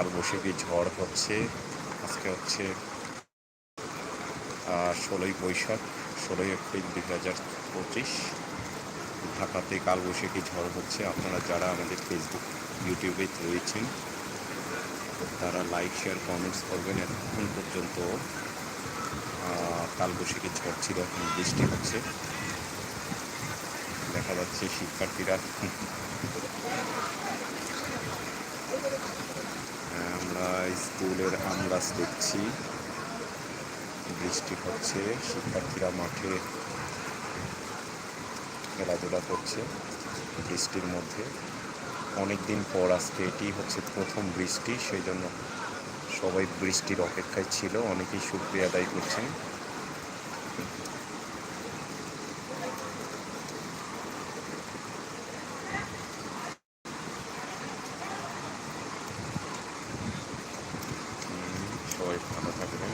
কালবৈশাখী ঝড় হচ্ছে। আজকে হচ্ছে ষোলোই বৈশাখ, ষোলোই এপ্রিল দুই হাজার পঁচিশ। ঢাকাতে কালবৈশাখী ঝড় হচ্ছে। আপনারা যারা আমাদের ফেসবুক ইউটিউবে রয়েছেন, তারা লাইক শেয়ার কমেন্টস করবেন। এখন পর্যন্ত কালবৈশাখী ঝড় ছিল, এখন বৃষ্টি হচ্ছে। দেখা যাচ্ছে শিক্ষার্থীরা। স্কুলের আমলাস দেখছি। বৃষ্টি হচ্ছে, শিক্ষার্থীরা মাঠে খেলাধুলা করছে বৃষ্টির মধ্যে। অনেক দিন পর আজকে এটি হচ্ছে প্রথম বৃষ্টি, সেই জন্য সবাই বৃষ্টির অপেক্ষায় ছিল, অনেকেই শুক্রিয়া আদায় করছেন। ওয়াইফ ঠান্ডা থাকবেন